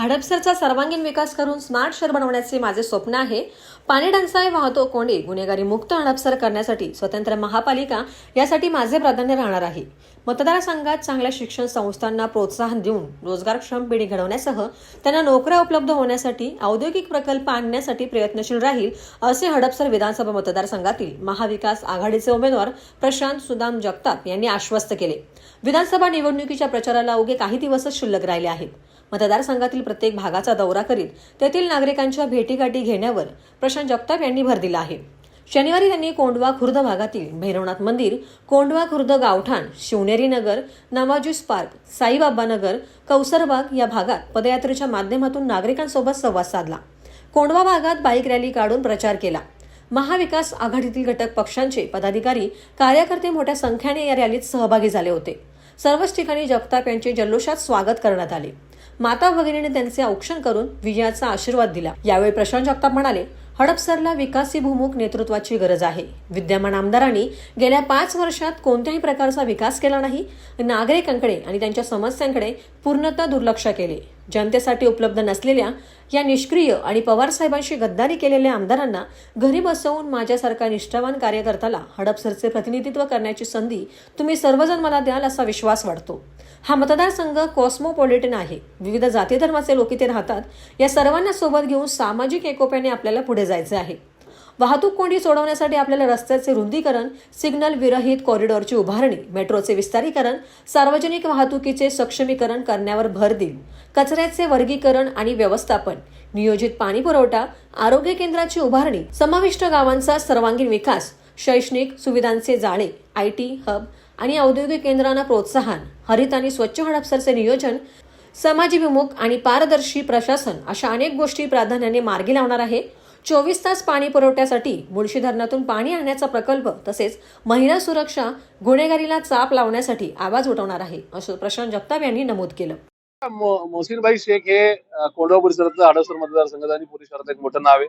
हडपसरचा सर्वांगीण विकास करून स्मार्ट शहर बनवण्याचे माझे स्वप्न आहे. पाणी टंचाई वाहतूक कोंडी गुन्हेगारी मुक्त हडपसर करण्यासाठी स्वतंत्र महापालिका यासाठी माझे प्राधान्य राहणार आहे. मतदारसंघात चांगल्या शिक्षण संस्थांना प्रोत्साहन देऊन रोजगारक्षम पिढी घडवण्यासह त्यांना नोकऱ्या उपलब्ध होण्यासाठी औद्योगिक प्रकल्प आणण्यासाठी प्रयत्नशील राहील असे हडपसर विधानसभा मतदारसंघातील महाविकास आघाडीचे उमेदवार प्रशांत सुदाम जगताप यांनी आश्वस्त केले. विधानसभा निवडणुकीच्या प्रचाराला अवघे काही दिवसच शिल्लक राहिले आहेत. मतदारसंघातील प्रत्येक भागाचा दौरा करीत तेथील नागरिकांच्या भेटीगाठी घेण्यावर प्रशांत जगताप यांनी भर दिला आहे. शनिवारी त्यांनी कोंडवा खुर्द भागातील भैरवनाथ मंदिर कोंडवा खुर्द गावठाण शिवनेरी नगर नवाजुस पार्क साईबाबा नगर कौसरबाग या भागात पदयात्रेच्या माध्यमातून नागरिकांसोबत संवाद साधला. कोंडवा भागात बाईक रॅली काढून प्रचार केला. महाविकास आघाडीतील घटक पक्षांचे पदाधिकारी कार्यकर्ते मोठ्या संख्येने या रॅलीत सहभागी झाले होते. सर्वच ठिकाणी जगताप यांचे जल्लोषात स्वागत करण्यात आले. माता भगिनीने त्यांचे औक्षण करून विजयाचा आशीर्वाद दिला. यावेळी प्रशांत जगताप म्हणाले हडपसरला विकासीभूमुख नेतृत्वाची गरज आहे. विद्यमान आमदारांनी गेल्या पाच वर्षात कोणत्याही प्रकारचा विकास केला नाही. नागरिकांकडे आणि त्यांच्या समस्यांकडे पूर्णतः दुर्लक्ष केले. जनतेसाठी उपलब्ध नसलेल्या या निष्क्रिय आणि पवार साहेबांशी गद्दारी केलेल्या आमदारांना घरी बसवून माझ्यासारखा निष्ठावान कार्यकर्त्याला हडपसरचे प्रतिनिधित्व करण्याची संधी तुम्ही सर्वजण मला द्याल असा विश्वास वाटतो हा मतदारसंघ कॉस्मोपॉलिटन आहे. विविध जाती धर्माचे लोक इथे राहतात. या सर्वांना सोबत घेऊन सामाजिक एकोप्याने आपल्याला पुढे जायचे आहे. वाहतूक कोंडी सोडवण्यासाठी आपल्याला रस्त्याचे रुंदीकरण सिग्नल विरहित कॉरिडॉरची उभारणी मेट्रोचे विस्तारीकरण सार्वजनिक वाहतुकीचे सक्षमीकरण करण्यावर भर देईल कचऱ्याचे वर्गीकरण आणि व्यवस्थापन नियोजित पाणी पुरवठा आरोग्य केंद्राची उभारणी समाविष्ट गावांचा सर्वांगीण विकास शैक्षणिक सुविधांचे जाळे आय टी हब आणि औद्योगिक केंद्रांना प्रोत्साहन हरित आणि स्वच्छ हडपसरचे नियोजन समाजीभिमुख आणि पारदर्शी प्रशासन अशा अनेक गोष्टी प्राधान्याने मार्गी लावणार आहे. चोवीस तास पाणी पुरवठ्यासाठी मुळशी धरणातून पाणी आणण्याचा प्रकल्प तसेच महिला सुरक्षा गुन्हेगारीला चाप लावण्यासाठी आवाज उठवणार आहे असं प्रशांत जगताप यांनी नमूद केलं. मो- शेख हे अं, कोंढवा परिसरातलं आडसर मतदारसंघात आणि पोलीस शहरात एक मोठं नाव आहे.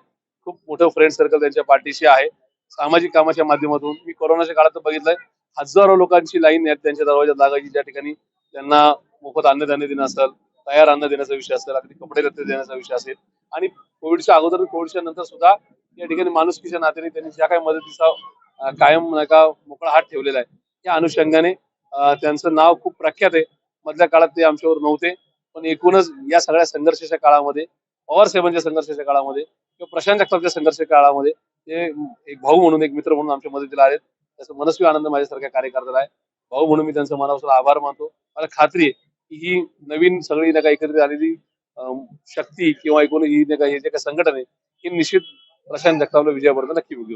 खूप मोठं फ्रेंड सर्कल त्यांच्या पाठीशी आहे. सामाजिक कामाच्या माध्यमातून मी कोरोनाच्या काळात बघितलंय हजारो लोकांची लाईन त्यांच्या दरवाजात लागायची ज्या ठिकाणी त्यांना मोफत अन्नधान्य देणं असेल तयार अन्न देण्याचा विषय असेल अगदी कपडे लत्ते देण्याचा विषय असेल आणि कोविडच्या अगोदर कोविडच्या नंतर सुद्धा या ठिकाणी माणुसकीच्या नात्याने त्यांनी ज्या काही मदतीचा कायम नका मोकळा हात ठेवलेला आहे या अनुषंगाने त्यांचं नाव खूप प्रख्यात आहे. मधल्या काळात ते आमच्यावर नव्हते पण एकूणच या सगळ्या संघर्षाच्या काळामध्ये पवार साहेबांच्या संघर्षाच्या काळामध्ये किंवा प्रशांत जगतापच्या संघर्षाच्या काळामध्ये ते एक भाऊ म्हणून एक मित्र म्हणून आमच्या मदतीला आलेत. त्याचा मनस्वी आनंद माझ्यासारख्या कार्यकर्त्याला आहे. भाऊ म्हणून मी त्यांचा मनापासून आभार मानतो. मला खात्री आहे की ही नवीन सगळी नका एकत्रित आलेली शक्ती किंवा एकूण ही जे काही संघटन आहे ही निश्चित प्रशांत जगतापला विजयापर्यंत नक्की